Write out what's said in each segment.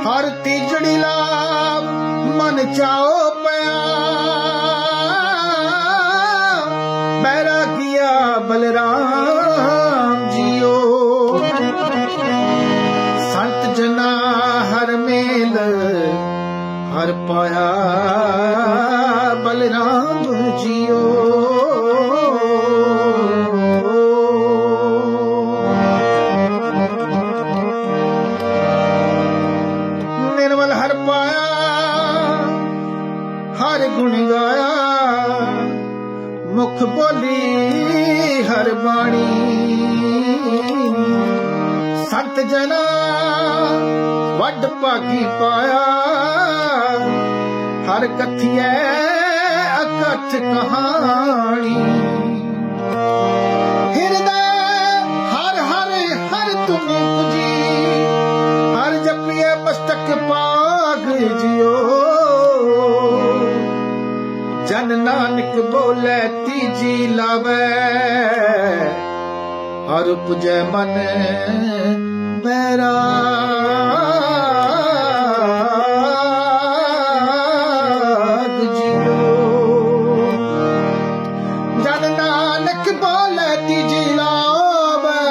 ਹਰ ਤੀਜੜੀ ਲਾ ਮਨ ਚਾਓ ਪਿਆ। ਬੈਰਾਗੀਆ ਬਲਰਾਮ ਜੀਓ। ਸੰਤ ਜਨਾ ਹਰ ਮੇਲ ਹਰ ਪਾਇਆ ਬਲਰਾਮ ਜੀਓ। ਹਰ ਗੁਣ ਗਾਇਆ, ਮੁਖ ਬੋਲੀ ਹਰ ਬਾਣੀ। ਸੰਤ ਜਨਾ ਵੱਡ ਭਾਗੀ ਪਾਇਆ, ਹਰ ਕਥਿਐ ਅਕਥ ਕਹਾਣੀ। ਹਿਰਦੈ ਹਰ ਹਰ ਹਰ ਤੁਮੇ ਪੁਜੀ, ਹਰ ਜਪੀਏ ਮਸਤਕ ਪਾਗ ਜਿਓ ਜਨ ਨਾਨਕ ਬੋਲੇ ਤੀਜੀ ਲਾਵੇ। ਹਰ ਪੁਜੈ ਮਨ ਬੈਰਾਗ ਜਿਓ ਜਨ ਨਾਨਕ ਬੋਲੇ ਤੀਜੀ ਲਾਵੇ।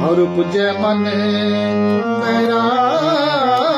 ਹਰ ਪੁਜੈ ਮਨ ਬੈਰਾਗ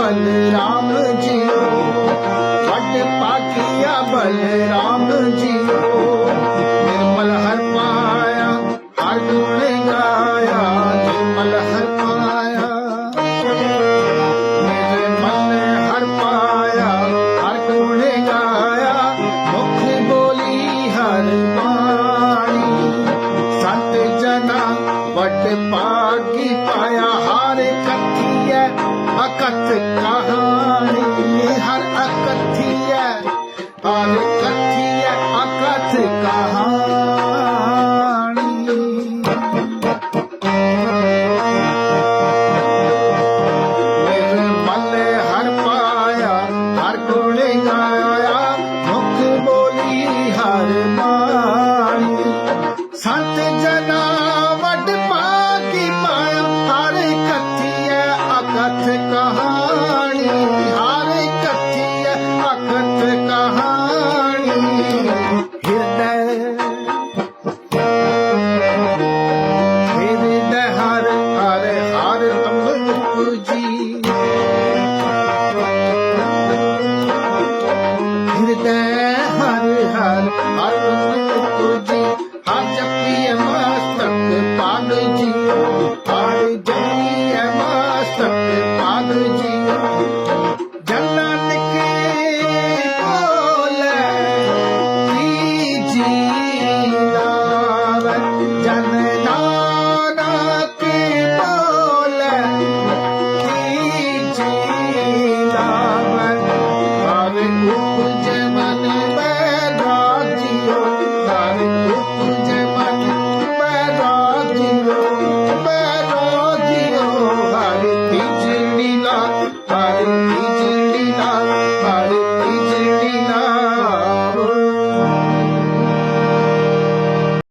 ਬਲਰਾਮ ਜੀਓ। ਤੁਹਾਡੇ ਪਾਖੀਆ ਬਲਰਾਮ ਜੀਓ। ਨਿਰਮਲ ਹਰ ਪਾਇਆ ਗਾਇਆ, ਨਿਰਮਲ ਹਰ ਨਿਰਮਲ ਹਰ ਪਾਇਆ, ਹਰ ਗਾਇਆ, ਮੁਖ ਬੋਲੀ ਹਰ ਬਾਣੀ। ਜਨਾ ਵਟ ਪਾਗੀ ਪਾਇਆ ਅਕਤ ਕਹਾਣੀ ਹਰ ਅਕਥੀ ਹੈ ਹਰ ਕਥੀ ਹੈ ਅਕਤ ਕਹਾਣੀ। ਮੇਰੇ ਮੱਲੇ ਹਰ ਪਾਇਆ, ਹਰ ਕੋਲੇ ਗਾਇਆ, ਮੁਖ ਬੋਲੀ ਹਰ ਬਾਣੀ ਸੰਤ ਜਨਾ Guruji. Bye.